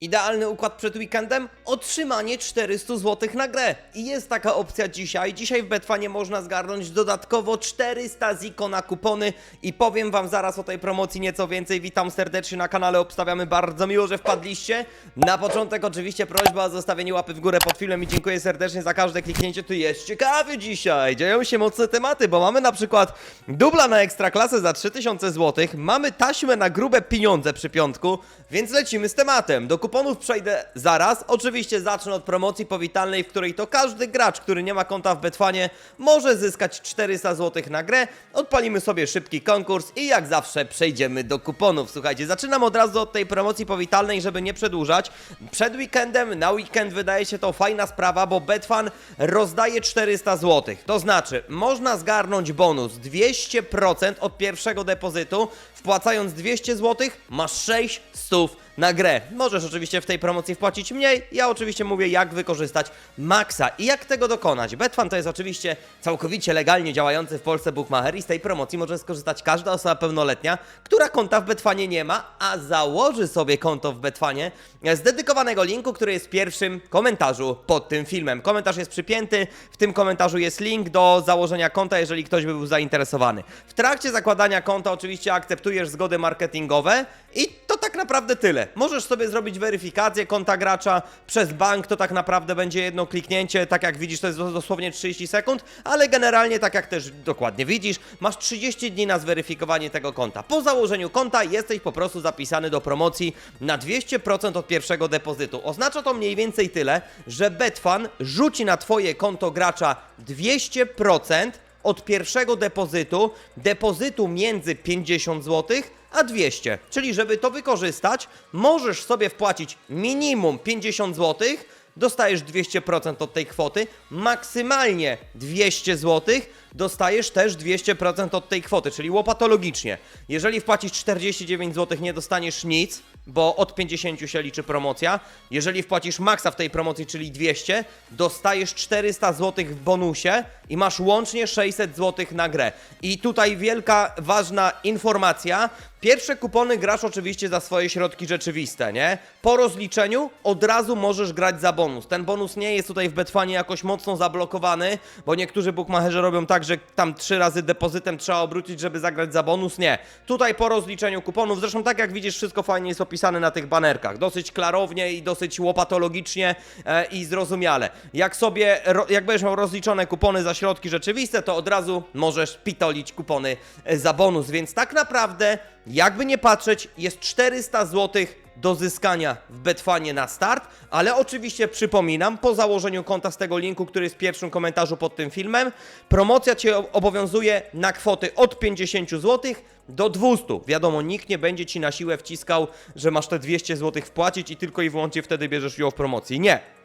Idealny układ przed weekendem? Otrzymanie 400 zł na grę. I jest taka opcja dzisiaj. Dzisiaj w Betfanie można zgarnąć dodatkowo 400 ziko na kupony i powiem wam zaraz o tej promocji nieco więcej. Witam serdecznie na kanale, obstawiamy bardzo miło, że wpadliście. Na początek oczywiście prośba o zostawienie łapy w górę pod filmem i dziękuję serdecznie za każde kliknięcie. Tu jest ciekawy dzisiaj. Dzieją się mocne tematy, bo mamy na przykład dubla na ekstraklasę za 3000 zł, mamy taśmę na grube pieniądze przy piątku, więc lecimy z tematem. Do kuponów przejdę zaraz. Oczywiście zacznę od promocji powitalnej, w której to każdy gracz, który nie ma konta w Betfanie, może zyskać 400 zł na grę. Odpalimy sobie szybki konkurs i jak zawsze przejdziemy do kuponów. Słuchajcie, zaczynam od razu od tej promocji powitalnej, żeby nie przedłużać. Przed weekendem, na weekend wydaje się to fajna sprawa, bo Betfan rozdaje 400 zł. To znaczy, można zgarnąć bonus 200% od pierwszego depozytu. Wpłacając 200 zł, masz 6 stów na grę. Możesz oczywiście w tej promocji wpłacić mniej. Ja oczywiście mówię, jak wykorzystać maksa i jak tego dokonać. Betfan to jest oczywiście całkowicie legalnie działający w Polsce bookmacher i z tej promocji może skorzystać każda osoba pełnoletnia, która konta w Betfanie nie ma, a założy sobie konto w Betfanie z dedykowanego linku, który jest w pierwszym komentarzu pod tym filmem. Komentarz jest przypięty, w tym komentarzu jest link do założenia konta, jeżeli ktoś by był zainteresowany. W trakcie zakładania konta oczywiście akceptujesz zgody marketingowe i to tak naprawdę tyle. Możesz sobie zrobić weryfikację konta gracza przez bank, to tak naprawdę będzie jedno kliknięcie, tak jak widzisz, to jest dosłownie 30 sekund, ale generalnie, tak jak też dokładnie widzisz, masz 30 dni na zweryfikowanie tego konta. Po założeniu konta jesteś po prostu zapisany do promocji na 200% od pierwszego depozytu. Oznacza to mniej więcej tyle, że Betfan rzuci na twoje konto gracza 200% od pierwszego depozytu, depozytu między 50 zł a 200. Czyli żeby to wykorzystać, możesz sobie wpłacić minimum 50 zł, dostajesz 200% od tej kwoty, maksymalnie 200 zł, dostajesz też 200% od tej kwoty, czyli łopatologicznie. Jeżeli wpłacisz 49 zł, nie dostaniesz nic, bo od 50 się liczy promocja. Jeżeli wpłacisz maksa w tej promocji, czyli 200, dostajesz 400 zł w bonusie i masz łącznie 600 zł na grę. I tutaj wielka, ważna informacja. Pierwsze kupony grasz oczywiście za swoje środki rzeczywiste, nie? Po rozliczeniu od razu możesz grać za bonus. Ten bonus nie jest tutaj w Betfanie jakoś mocno zablokowany, bo niektórzy bookmacherzy robią tak, że tam trzy razy depozytem trzeba obrócić, żeby zagrać za bonus. Nie. Tutaj po rozliczeniu kuponów, zresztą tak jak widzisz, wszystko fajnie jest opisane na tych banerkach. Dosyć klarownie i dosyć łopatologicznie e, i zrozumiale. Jak sobie, ro, jak będziesz miał rozliczone kupony za środki rzeczywiste, to od razu możesz pitolić kupony e, za bonus, więc tak naprawdę, jakby nie patrzeć, jest 400 zł do zyskania w Betfanie na start, ale oczywiście przypominam, po założeniu konta z tego linku, który jest w pierwszym komentarzu pod tym filmem, promocja Cię obowiązuje na kwoty od 50 zł do 200. Wiadomo, nikt nie będzie Ci na siłę wciskał, że masz te 200 zł wpłacić i tylko i wyłącznie wtedy bierzesz ją w promocji. Nie.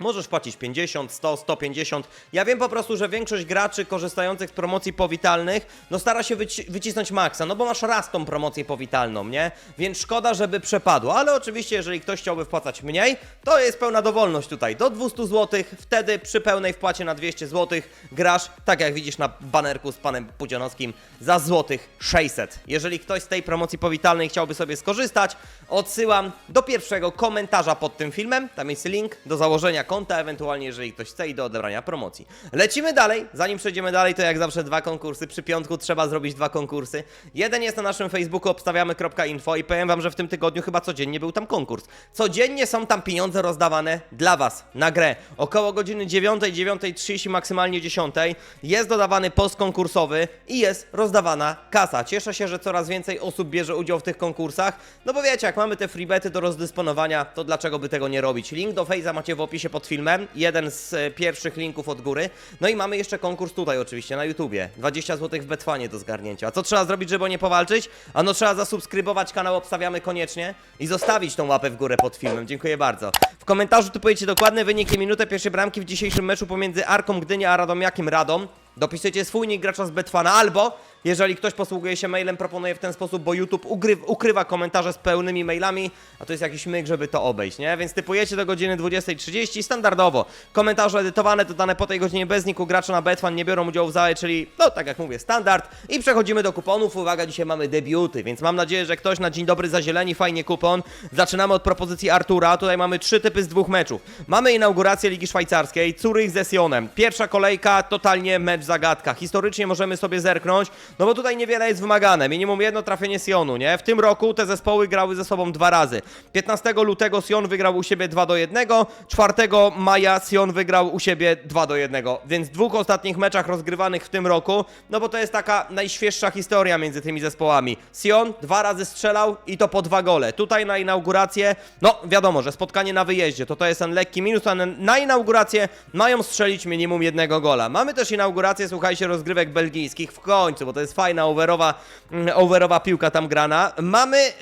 Możesz płacić 50, 100, 150. Ja wiem po prostu, że większość graczy korzystających z promocji powitalnych, no stara się wyci wycisnąć maksa, no bo masz raz tą promocję powitalną, nie? Więc szkoda, żeby przepadło, ale oczywiście, jeżeli ktoś chciałby wpłacać mniej, to jest pełna dowolność tutaj. Do 200 zł, wtedy przy pełnej wpłacie na 200 zł grasz, tak jak widzisz na banerku z panem Pudzianowskim, za złotych 600. Jeżeli ktoś z tej promocji powitalnej chciałby sobie skorzystać, odsyłam do pierwszego komentarza pod tym filmem, tam jest link do założenia konta, ewentualnie jeżeli ktoś chce i do odebrania promocji. Lecimy dalej, zanim przejdziemy dalej, to jak zawsze dwa konkursy, przy piątku trzeba zrobić dwa konkursy. Jeden jest na naszym Facebooku obstawiamy.info i powiem wam, że w tym tygodniu chyba codziennie był tam konkurs. Codziennie są tam pieniądze rozdawane dla was na grę. Około godziny 9, 9.30, maksymalnie 10 jest dodawany post konkursowy i jest rozdawana kasa. Cieszę się, że coraz więcej osób bierze udział w tych konkursach, no bo wiecie, jak mamy te freebety do rozdysponowania, to dlaczego by tego nie robić? Link do Face'a macie w opisie pod filmem, jeden z e, pierwszych linków od góry. No i mamy jeszcze konkurs tutaj oczywiście, na YouTubie. 20 zł w Betfanie do zgarnięcia. A co trzeba zrobić, żeby o nie powalczyć? Ano trzeba zasubskrybować kanał, obstawiamy koniecznie i zostawić tą łapę w górę pod filmem. Dziękuję bardzo. W komentarzu tu powiecie dokładne wyniki, minutę pierwszej bramki w dzisiejszym meczu pomiędzy Arką Gdynia a Radomiakiem Radom. Dopisujecie swój nick gracza z Betfana albo Jeżeli ktoś posługuje się mailem, proponuję w ten sposób, bo YouTube ukrywa komentarze z pełnymi mailami, a to jest jakiś myk, żeby to obejść, nie? Więc typujecie do godziny 20.30 standardowo. Komentarze edytowane, dodane po tej godzinie bez niku gracze na Betfan nie biorą udziału w zale, czyli, no tak jak mówię, standard. I przechodzimy do kuponów. Uwaga, dzisiaj mamy debiuty, więc mam nadzieję, że ktoś na dzień dobry zazieleni, fajnie kupon. Zaczynamy od propozycji Artura. Tutaj mamy trzy typy z dwóch meczów. Mamy inaugurację Ligi Szwajcarskiej, Zurich ze Sionem. Pierwsza kolejka, totalnie mecz zagadka. Historycznie możemy sobie zerknąć, no bo tutaj niewiele jest wymagane. Minimum jedno trafienie Sionu, nie? W tym roku te zespoły grały ze sobą dwa razy. 15 lutego Sion wygrał u siebie 2 do 1, 4 maja Sion wygrał u siebie 2 do 1. Więc w dwóch ostatnich meczach rozgrywanych w tym roku, no bo to jest taka najświeższa historia między tymi zespołami. Sion dwa razy strzelał i to po dwa gole. Tutaj na inaugurację, no wiadomo, że spotkanie na wyjeździe to to jest ten lekki minus, a na inaugurację mają strzelić minimum jednego gola. Mamy też inaugurację, słuchajcie, rozgrywek belgijskich w końcu, bo to jest fajna overowa, mm, overowa piłka tam grana. Mamy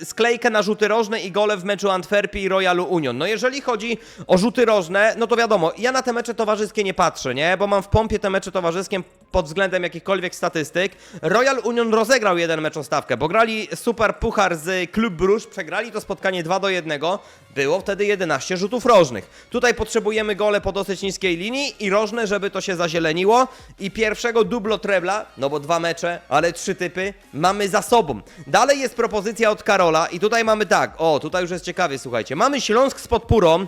y, sklejkę na rzuty rożne i gole w meczu Antwerpii i Royalu Union. No jeżeli chodzi o rzuty rożne, no to wiadomo, ja na te mecze towarzyskie nie patrzę, nie? Bo mam w pompie te mecze towarzyskie pod względem jakichkolwiek statystyk. Royal Union rozegrał jeden mecz o stawkę, bo grali super puchar z Klub Bruges, przegrali to spotkanie 2 do 1. Było wtedy 11 rzutów rożnych. Tutaj potrzebujemy gole po dosyć niskiej linii i rożne, żeby to się zazieleniło. I pierwszego dublo trebla, no bo dwa mecze, ale trzy typy, mamy za sobą. Dalej jest propozycja od Karola i tutaj mamy tak, o, tutaj już jest ciekawie, słuchajcie. Mamy Śląsk z podpórą,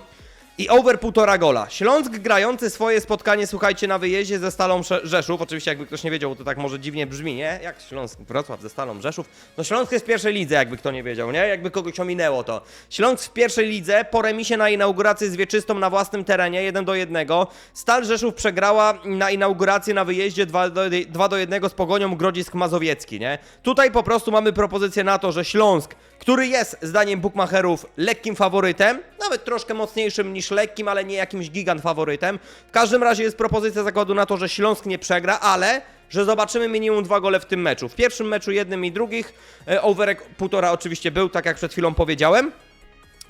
i over półtora gola. Śląsk grający swoje spotkanie, słuchajcie, na wyjeździe ze Stalą Rzeszów. Oczywiście, jakby ktoś nie wiedział, to tak może dziwnie brzmi, nie? Jak Śląsk Wrocław ze Stalą Rzeszów? No Śląsk jest w pierwszej lidze, jakby kto nie wiedział, nie? Jakby kogoś ominęło to. Śląsk w pierwszej lidze po remisie na inauguracji z Wieczystą na własnym terenie, 1 do 1. Stal Rzeszów przegrała na inaugurację na wyjeździe 2 do, 2 do 1 z Pogonią Grodzisk Mazowiecki, nie? Tutaj po prostu mamy propozycję na to, że Śląsk który jest zdaniem bookmacherów lekkim faworytem, nawet troszkę mocniejszym niż lekkim, ale nie jakimś gigant faworytem. W każdym razie jest propozycja zakładu na to, że Śląsk nie przegra, ale że zobaczymy minimum dwa gole w tym meczu. W pierwszym meczu jednym i drugich e, overek półtora oczywiście był, tak jak przed chwilą powiedziałem.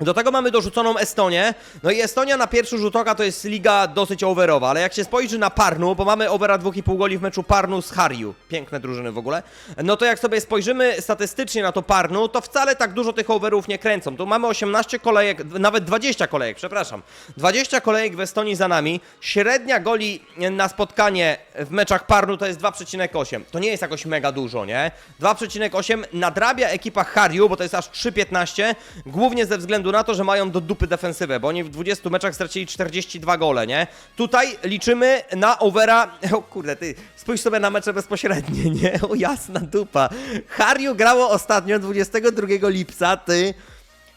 Do tego mamy dorzuconą Estonię. No i Estonia na pierwszy rzut oka to jest liga dosyć overowa, ale jak się spojrzy na Parnu, bo mamy overa 2,5 goli w meczu Parnu z Hariu, piękne drużyny w ogóle, no to jak sobie spojrzymy statystycznie na to Parnu, to wcale tak dużo tych overów nie kręcą. Tu mamy 18 kolejek, nawet 20 kolejek, przepraszam. 20 kolejek w Estonii za nami. Średnia goli na spotkanie w meczach Parnu to jest 2,8. To nie jest jakoś mega dużo, nie? 2,8 nadrabia ekipa Hariu, bo to jest aż 3,15, głównie ze względu na to, że mają do dupy defensywę, bo oni w 20 meczach stracili 42 gole, nie? Tutaj liczymy na overa, o kurde, ty, spójrz sobie na mecze bezpośrednie, nie? O jasna dupa. Hariu grało ostatnio 22 lipca, ty...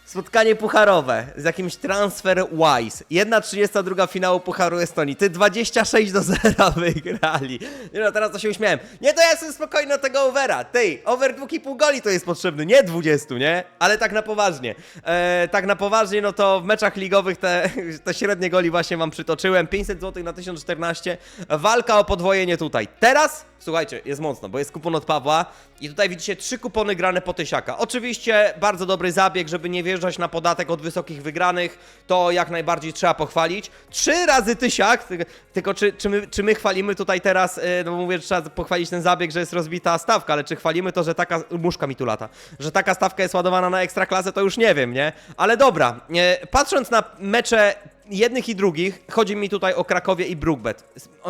Spotkanie pucharowe z jakimś transfer wise. 1.32 finału Pucharu Estonii. Ty 26 do 0 wygrali. Nie no, teraz to się uśmiałem. Nie, to ja jestem spokojny od tego overa. Ty, over 2,5 goli to jest potrzebny, nie 20, nie? Ale tak na poważnie. E, tak na poważnie, no to w meczach ligowych te, te średnie goli właśnie wam przytoczyłem. 500 zł na 1014. Walka o podwojenie tutaj. Teraz, słuchajcie, jest mocno, bo jest kupon od Pawła i tutaj widzicie trzy kupony grane po tysiaka. Oczywiście bardzo dobry zabieg, żeby nie wjeżdżać na podatek od wysokich wygranych, to jak najbardziej trzeba pochwalić. Trzy razy tysiak, ty- tylko czy, czy, my, czy my chwalimy tutaj teraz, yy, no bo mówię, że trzeba pochwalić ten zabieg, że jest rozbita stawka, ale czy chwalimy to, że taka, muszka mi tu lata, że taka stawka jest ładowana na ekstraklasę, to już nie wiem, nie? Ale dobra, e, patrząc na mecze jednych i drugich, chodzi mi tutaj o Krakowie i Brookbet.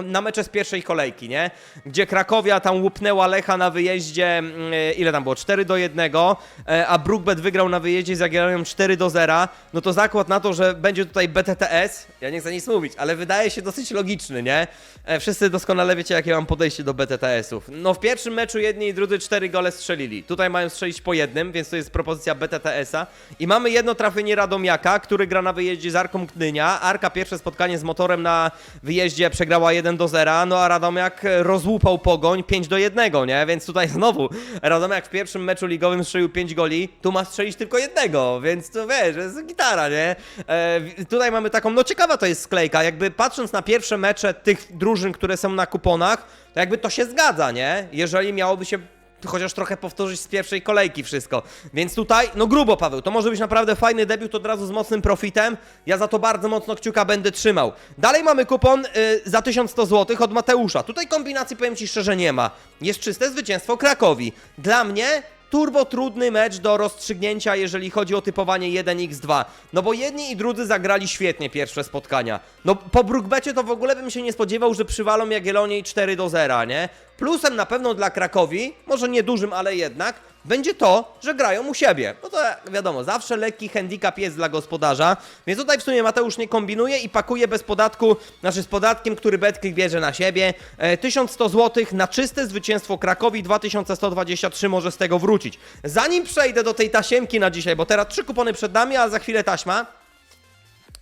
Na mecze z pierwszej kolejki, nie? Gdzie Krakowia tam łupnęła Lecha na wyjeździe, mm, ile tam było? 4 do 1, e, a Brookbet wygrał na wyjeździe z Jagiellonią 4 do 0. No to zakład na to, że będzie tutaj BTTS, ja nie chcę nic mówić, ale wydaje się dosyć logiczny, nie? E, Wszyscy doskonale wiecie, jakie mam podejście do BTTS-ów. No w pierwszym meczu jedni i drudzy 4 gole strzelili. Tutaj mają strzelić po jednym, więc to jest propozycja BTTS-a. I mamy jedno trafienie Radomiaka, który gra na wyjeździe z Arką Gdynia. Arka pierwsze spotkanie z motorem na wyjeździe przegrała 1 do 0, no a Radomiak rozłupał pogoń 5 do 1, nie? Więc tutaj znowu Radomiak w pierwszym meczu ligowym strzelił 5 goli, tu ma strzelić tylko jednego, więc to wiesz, jest gitara, nie? E, tutaj mamy taką, no ciekawa to jest sklejka, jakby patrząc na pierwsze mecze tych drużyn, które są na kuponach, to jakby to się zgadza, nie? Jeżeli miałoby się chociaż trochę powtórzyć z pierwszej kolejki wszystko. Więc tutaj, no grubo Paweł, to może być naprawdę fajny debiut od razu z mocnym profitem. Ja za to bardzo mocno kciuka będę trzymał. Dalej mamy kupon y, za 1100 zł od Mateusza. Tutaj kombinacji powiem Ci szczerze nie ma. Jest czyste zwycięstwo Krakowi. Dla mnie turbo trudny mecz do rozstrzygnięcia, jeżeli chodzi o typowanie 1x2. No bo jedni i drudzy zagrali świetnie pierwsze spotkania. No po Brookbecie to w ogóle bym się nie spodziewał, że przywalą Jagiellonii 4 do 0, nie? Plusem na pewno dla Krakowi, może nie dużym, ale jednak, będzie to, że grają u siebie. No to wiadomo, zawsze lekki handicap jest dla gospodarza, więc tutaj w sumie Mateusz nie kombinuje i pakuje bez podatku, znaczy z podatkiem, który BetClick bierze na siebie. E, 1100 zł na czyste zwycięstwo Krakowi, 2123 może z tego wrócić. Zanim przejdę do tej tasiemki na dzisiaj, bo teraz trzy kupony przed nami, a za chwilę taśma,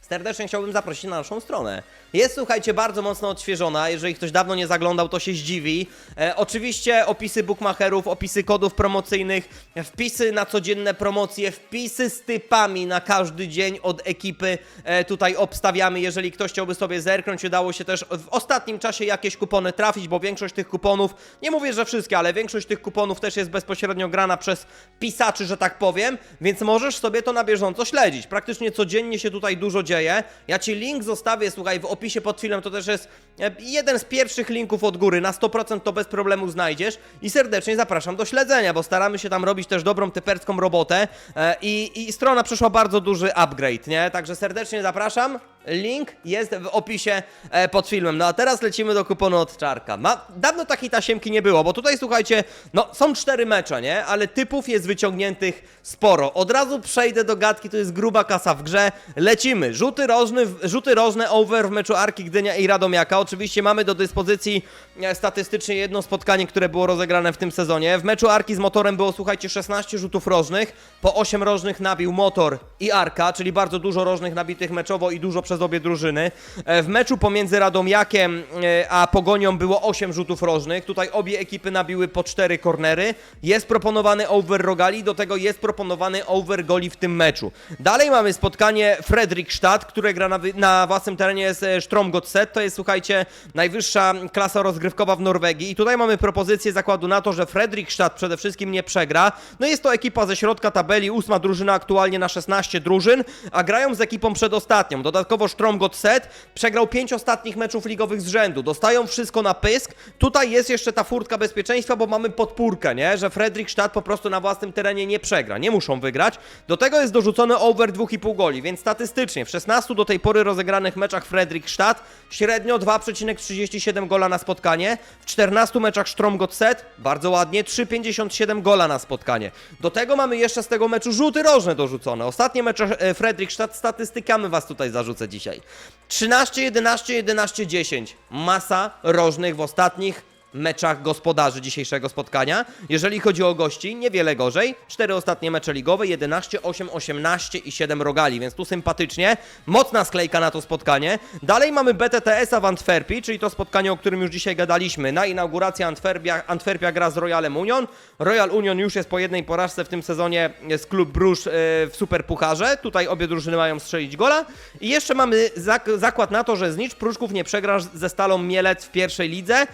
serdecznie chciałbym zaprosić na naszą stronę. Jest, słuchajcie, bardzo mocno odświeżona. Jeżeli ktoś dawno nie zaglądał, to się zdziwi. E, oczywiście opisy bookmacherów, opisy kodów promocyjnych, wpisy na codzienne promocje, wpisy z typami na każdy dzień od ekipy e, tutaj obstawiamy. Jeżeli ktoś chciałby sobie zerknąć, udało się też w ostatnim czasie jakieś kupony trafić, bo większość tych kuponów, nie mówię, że wszystkie, ale większość tych kuponów też jest bezpośrednio grana przez pisaczy, że tak powiem, więc możesz sobie to na bieżąco śledzić. Praktycznie codziennie się tutaj dużo dzieje. Ja ci link zostawię, słuchaj, w opisie pod filmem, to też jest e, jeden z pierwszych linków od góry, na 100% to bez problemu znajdziesz i serdecznie zapraszam do śledzenia, bo staramy się tam robić też dobrą typerską robotę e, i, i strona przeszła bardzo duży upgrade, nie? Także serdecznie zapraszam. Link jest w opisie e, pod filmem. No a teraz lecimy do kuponu od Czarka. Ma, dawno takiej tasiemki nie było, bo tutaj słuchajcie, no są cztery mecze, nie? Ale typów jest wyciągniętych sporo. Od razu przejdę do gadki, to jest gruba kasa w grze. Lecimy. Rzuty rożne, rzuty rożne over w meczu Arki Gdynia i Radomiaka. Oczywiście mamy do dyspozycji statystycznie jedno spotkanie, które było rozegrane w tym sezonie. W meczu Arki z motorem było, słuchajcie, 16 rzutów rożnych. Po 8 rożnych nabił motor i Arka, czyli bardzo dużo rożnych nabitych meczowo i dużo przez obie drużyny. E, W meczu pomiędzy Radomiakiem e, a Pogonią było 8 rzutów rożnych. Tutaj obie ekipy nabiły po 4 kornery. Jest proponowany over rogali, do tego jest proponowany over goli w tym meczu. Dalej mamy spotkanie Fredrikstad, które gra na, na własnym terenie z Stromgotset. To jest, słuchajcie, najwyższa klasa rozgrywkowa w Norwegii. I tutaj mamy propozycję zakładu na to, że Fredrikstad przede wszystkim nie przegra. No jest to ekipa ze środka tabeli, ósma drużyna aktualnie na 16 drużyn, a grają z ekipą przedostatnią. Dodatkowo Stromgotset przegrał 5 ostatnich meczów ligowych z rzędu. Dostają wszystko na pysk. Tutaj jest jeszcze ta furtka bezpieczeństwa, bo mamy podpórkę, nie? Że Fredrikstad po prostu na własnym terenie nie przegra. Nie muszą wygrać. Do tego jest dorzucony over 2,5 goli, więc statystycznie w 16 do tej pory rozegranych meczach Fredrikstad średnio 2,37 gola na spotkanie. W 14 meczach Stromgotset bardzo ładnie 3,57 gola na spotkanie. Do tego mamy jeszcze z tego meczu rzuty rożne dorzucone. Ostatnie mecze e, Fredrikstad statystykami was tutaj zarzucę dzisiaj. 13, 11, 11, 10. Masa rożnych w ostatnich meczach gospodarzy dzisiejszego spotkania. Jeżeli chodzi o gości, niewiele gorzej. Cztery ostatnie mecze ligowe, 11, 8, 18 i 7 rogali, więc tu sympatycznie. Mocna sklejka na to spotkanie. Dalej mamy BTTS-a w Antwerpii, czyli to spotkanie, o którym już dzisiaj gadaliśmy. Na inaugurację Antwerpia, Antwerpia gra z Royalem Union. Royal Union już jest po jednej porażce w tym sezonie z klub Bruges e, w Superpucharze. Tutaj obie drużyny mają strzelić gola. I jeszcze mamy zak- zakład na to, że Znicz Pruszków nie przegra ze Stalą Mielec w pierwszej lidze.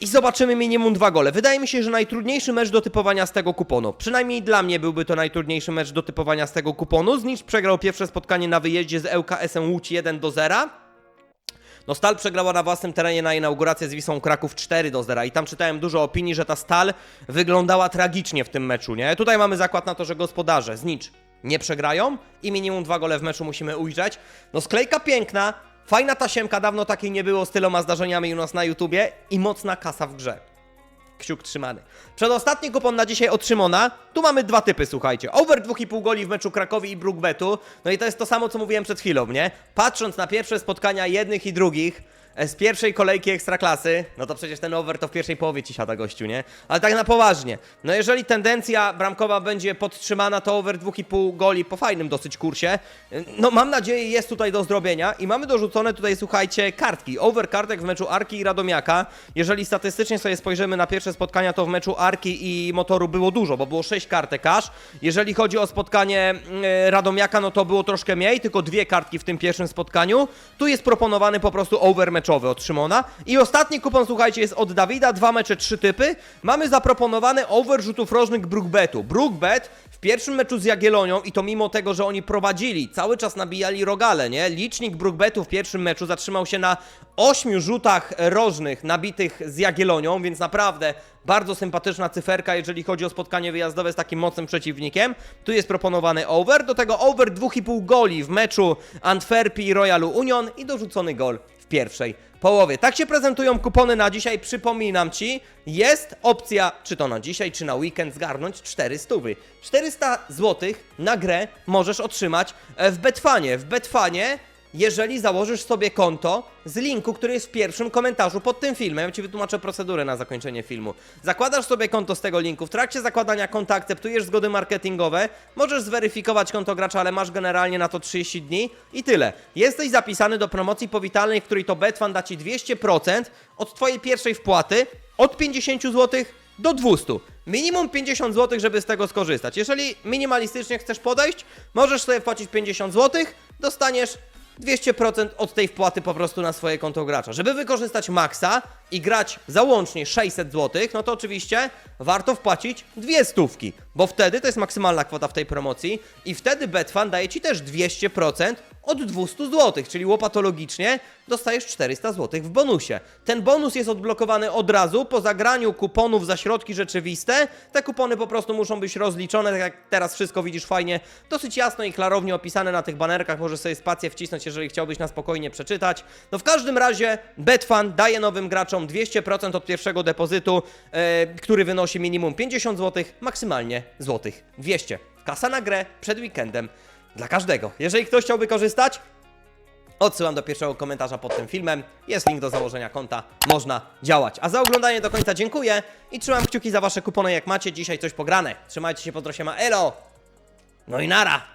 I zobaczymy minimum dwa gole. Wydaje mi się, że najtrudniejszy mecz do typowania z tego kuponu. Przynajmniej dla mnie byłby to najtrudniejszy mecz do typowania z tego kuponu. Znicz przegrał pierwsze spotkanie na wyjeździe z ŁKS-em Łódź 1 do 0. No Stal przegrała na własnym terenie na inaugurację z Wisłą Kraków 4 do 0 i tam czytałem dużo opinii, że ta Stal wyglądała tragicznie w tym meczu, nie? Tutaj mamy zakład na to, że gospodarze Znicz nie przegrają i minimum dwa gole w meczu musimy ujrzeć. No sklejka piękna, fajna tasiemka, dawno takiej nie było z tyloma zdarzeniami u nas na YouTubie i mocna kasa w grze. Kciuk trzymany. Przedostatni kupon na dzisiaj od Szymona. Tu mamy dwa typy, słuchajcie. Over 2,5 goli w meczu Krakowi i Brookbetu. No i to jest to samo, co mówiłem przed chwilą, nie? Patrząc na pierwsze spotkania jednych i drugich, z pierwszej kolejki ekstraklasy, no to przecież ten over to w pierwszej połowie ci siada gościu, nie? Ale tak na poważnie. No jeżeli tendencja bramkowa będzie podtrzymana, to over 2,5 goli po fajnym dosyć kursie. e, No mam nadzieję jest tutaj do zrobienia i mamy dorzucone tutaj, słuchajcie, kartki. Over kartek w meczu Arki i Radomiaka. Jeżeli statystycznie sobie spojrzymy na pierwsze spotkania, to w meczu Arki i Motoru było dużo, bo było 6 kartek aż. Jeżeli chodzi o spotkanie e, Radomiaka, no to było troszkę mniej, tylko dwie kartki w tym pierwszym spotkaniu. Tu jest proponowany po prostu over mecz meczowy od Szymona. I ostatni kupon, słuchajcie, jest od Dawida, dwa mecze, trzy typy. Mamy zaproponowany over rzutów rożnych Brookbetu. Brookbet w pierwszym meczu z Jagiellonią i to mimo tego, że oni prowadzili, cały czas nabijali rogale, nie? Licznik Brookbetu w pierwszym meczu zatrzymał się na 8 rzutach rożnych nabitych z Jagiellonią, więc naprawdę bardzo sympatyczna cyferka, jeżeli chodzi o spotkanie wyjazdowe z takim mocnym przeciwnikiem. Tu jest proponowany over, do tego over 2,5 goli w meczu Antwerpii i Royalu Union i dorzucony gol w pierwszej połowie. Tak się prezentują kupony na dzisiaj. Przypominam Ci, jest opcja, czy to na dzisiaj, czy na weekend, zgarnąć 400. 400 zł na grę możesz otrzymać e, w Betfanie. W Betfanie jeżeli założysz sobie konto z linku, który jest w pierwszym komentarzu pod tym filmem. Ja Ci wytłumaczę procedurę na zakończenie filmu. Zakładasz sobie konto z tego linku, w trakcie zakładania konta akceptujesz zgody marketingowe, możesz zweryfikować konto gracza, ale masz generalnie na to 30 dni i tyle. Jesteś zapisany do promocji powitalnej, w której to Betfan da Ci 200% od Twojej pierwszej wpłaty, od 50 zł do 200. Minimum 50 zł, żeby z tego skorzystać. Jeżeli minimalistycznie chcesz podejść, możesz sobie wpłacić 50 zł, dostaniesz 200% od tej wpłaty po prostu na swoje konto gracza. Żeby wykorzystać maksa i grać załącznie 600 zł, no to oczywiście warto wpłacić dwie stówki, bo wtedy to jest maksymalna kwota w tej promocji i wtedy Betfan daje Ci też 200% od 200 zł, czyli łopatologicznie dostajesz 400 zł w bonusie. Ten bonus jest odblokowany od razu po zagraniu kuponów za środki rzeczywiste. Te kupony po prostu muszą być rozliczone, tak jak teraz wszystko widzisz fajnie, dosyć jasno i klarownie opisane na tych banerkach. Możesz sobie spację wcisnąć, jeżeli chciałbyś na spokojnie przeczytać. No w każdym razie Betfan daje nowym graczom 200% od pierwszego depozytu, e, który wynosi minimum 50 zł, maksymalnie złotych 200. Kasa na grę przed weekendem dla każdego. Jeżeli ktoś chciałby korzystać, Odsyłam do pierwszego komentarza pod tym filmem. Jest link do założenia konta. Można działać. A za oglądanie do końca dziękuję i trzymam kciuki za wasze kupony jak macie dzisiaj coś pograne. Trzymajcie się, pozdro się ma Elo. No i nara.